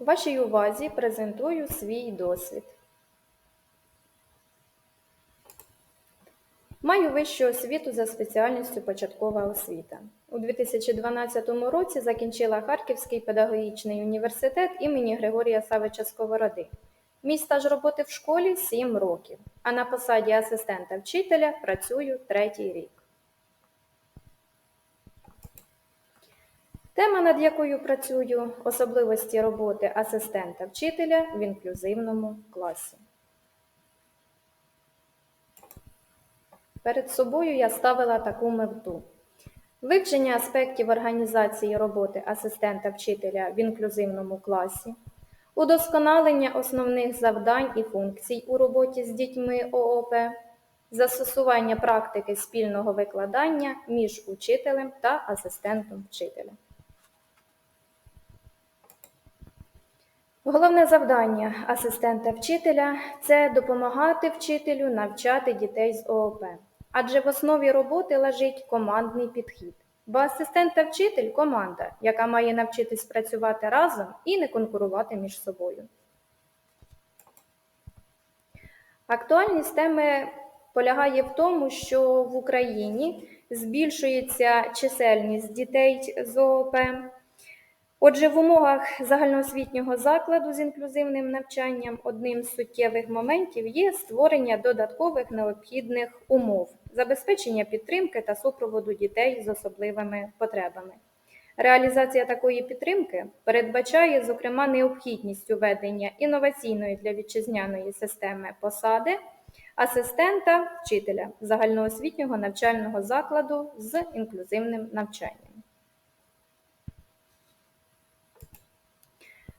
Вашій увазі презентую свій досвід. Маю вищу освіту за спеціальністю початкова освіта. У 2012 році закінчила Харківський педагогічний університет імені Григорія Савича Сковороди. Мій стаж роботи в школі 7 років, а на посаді асистента вчителя працюю третій рік. Тема, над якою працюю, особливості роботи асистента вчителя в інклюзивному класі. Перед собою я ставила таку мету. Вивчення аспектів організації роботи асистента вчителя в інклюзивному класі, удосконалення основних завдань і функцій у роботі з дітьми ООП, застосування практики спільного викладання між учителем та асистентом вчителя. Головне завдання асистента вчителя це допомагати вчителю навчати дітей з ООП, адже в основі роботи лежить командний підхід. Бо асистент та вчитель команда, яка має навчитись працювати разом і не конкурувати між собою. Актуальність теми полягає в тому, що в Україні збільшується чисельність дітей з ООП. Отже, в умовах загальноосвітнього закладу з інклюзивним навчанням одним з суттєвих моментів є створення додаткових необхідних умов, забезпечення підтримки та супроводу дітей з особливими потребами. Реалізація такої підтримки передбачає, зокрема, необхідність введення інноваційної для вітчизняної системи посади асистента вчителя загальноосвітнього навчального закладу з інклюзивним навчанням.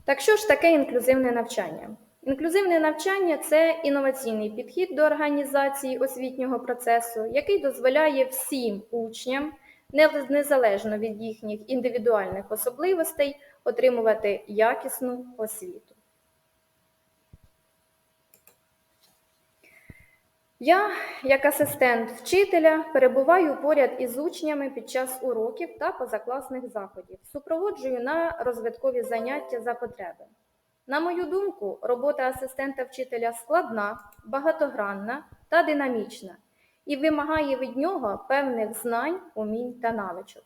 Так що ж таке інклюзивне навчання? Інклюзивне навчання це інноваційний підхід до організації освітнього процесу, який дозволяє всім учням, незалежно від їхніх індивідуальних особливостей, отримувати якісну освіту. Я, як асистент вчителя, перебуваю поряд із учнями під час уроків та позакласних заходів, супроводжую на розвиткові заняття за потреби. На мою думку, робота асистента вчителя складна, багатогранна та динамічна і вимагає від нього певних знань, умінь та навичок.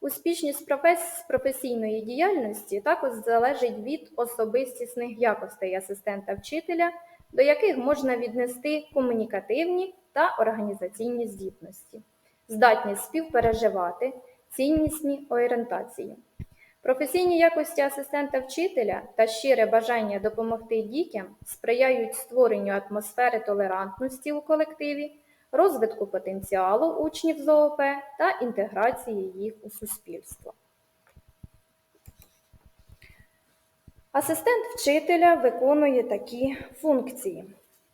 Успішність профес... професійної діяльності також залежить від особистісних якостей асистента вчителя до яких можна віднести комунікативні та організаційні здібності, здатність співпереживати, ціннісні орієнтації. Професійні якості асистента вчителя та щире бажання допомогти дітям сприяють створенню атмосфери толерантності у колективі, розвитку потенціалу учнів з ООП та інтеграції їх у суспільство. Асистент вчителя виконує такі функції.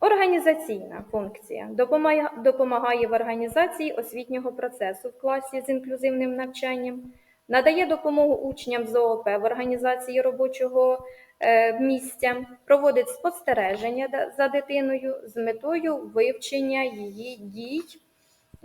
Організаційна функція допомагає в організації освітнього процесу в класі з інклюзивним навчанням, надає допомогу учням з ООП в організації робочого е, місця, проводить спостереження за дитиною з метою вивчення її дій,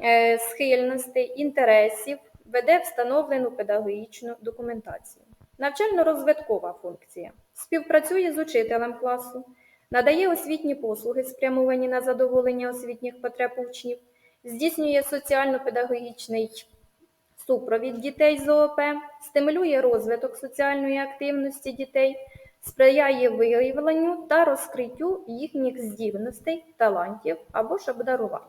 е, схильностей, інтересів, веде встановлену педагогічну документацію. Навчально-розвиткова функція. Співпрацює з учителем класу, надає освітні послуги, спрямовані на задоволення освітніх потреб учнів, здійснює соціально-педагогічний супровід дітей з ООП, стимулює розвиток соціальної активності дітей, сприяє виявленню та розкриттю їхніх здібностей, талантів або ж обдарувань.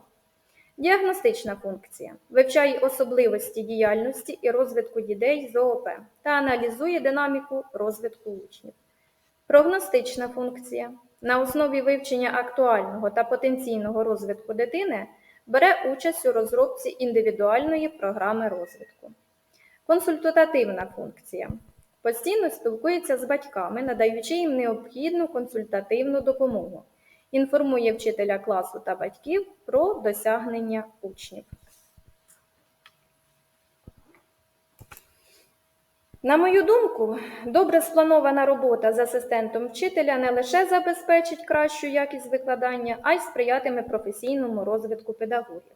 Діагностична функція вивчає особливості діяльності і розвитку дітей з ООП та аналізує динаміку розвитку учнів. Прогностична функція на основі вивчення актуального та потенційного розвитку дитини бере участь у розробці індивідуальної програми розвитку. Консультативна функція постійно спілкується з батьками, надаючи їм необхідну консультативну допомогу інформує вчителя класу та батьків про досягнення учнів. На мою думку, добре спланована робота з асистентом вчителя не лише забезпечить кращу якість викладання, а й сприятиме професійному розвитку педагогів.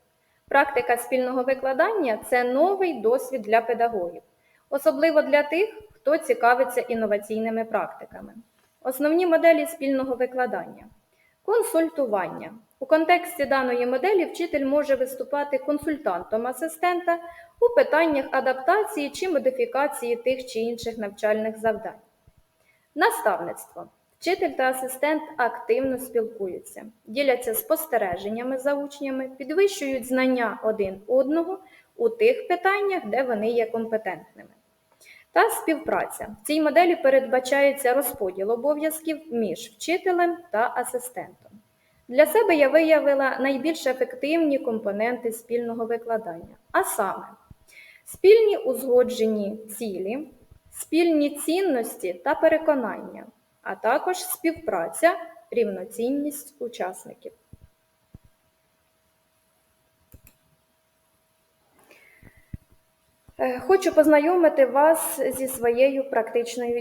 Практика спільного викладання це новий досвід для педагогів, особливо для тих, хто цікавиться інноваційними практиками. Основні моделі спільного викладання. Консультування. У контексті даної моделі вчитель може виступати консультантом асистента у питаннях адаптації чи модифікації тих чи інших навчальних завдань. Наставництво. Вчитель та асистент активно спілкуються, діляться спостереженнями за учнями, підвищують знання один одного у тих питаннях, де вони є компетентними. Та співпраця. В цій моделі передбачається розподіл обов'язків між вчителем та асистентом. Для себе я виявила найбільш ефективні компоненти спільного викладання, а саме спільні узгоджені цілі, спільні цінності та переконання, а також співпраця, рівноцінність учасників. Хочу познайомити вас зі своєю практичною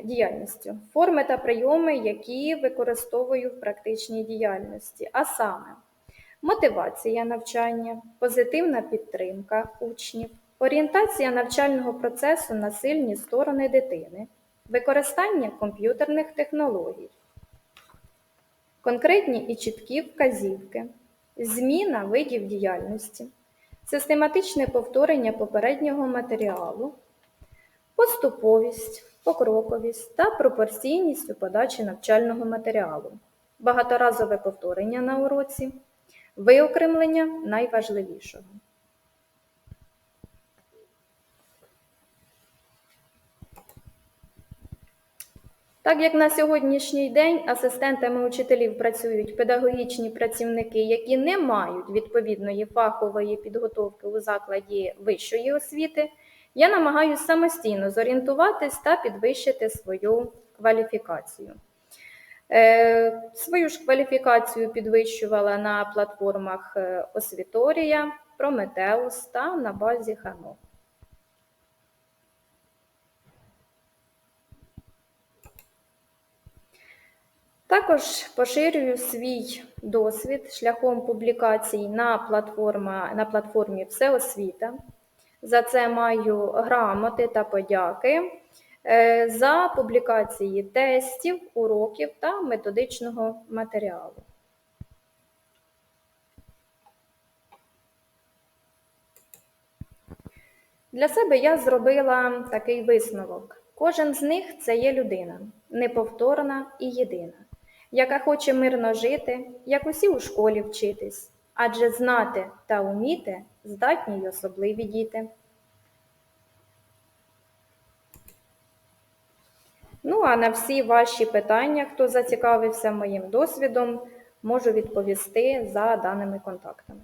діяльністю, форми та прийоми, які використовую в практичній діяльності, а саме мотивація навчання, позитивна підтримка учнів, орієнтація навчального процесу на сильні сторони дитини, використання комп'ютерних технологій, конкретні і чіткі вказівки, зміна видів діяльності систематичне повторення попереднього матеріалу, поступовість, покроковість та пропорційність у подачі навчального матеріалу, багаторазове повторення на уроці, виокремлення найважливішого. Так як на сьогоднішній день асистентами учителів працюють педагогічні працівники, які не мають відповідної фахової підготовки у закладі вищої освіти, я намагаюся самостійно зорієнтуватись та підвищити свою кваліфікацію. Е, Свою ж кваліфікацію підвищувала на платформах е, Освіторія, Прометеус та на базі Хано. Також поширюю свій досвід шляхом публікацій на, платформа, на платформі Всеосвіта. За це маю грамоти та подяки е, за публікації тестів, уроків та методичного матеріалу. Для себе я зробила такий висновок. Кожен з них це є людина, неповторна і єдина, яка хоче мирно жити, як усі у школі вчитись, адже знати та уміти здатні й особливі діти. Ну, а на всі ваші питання, хто зацікавився моїм досвідом, можу відповісти за даними контактами.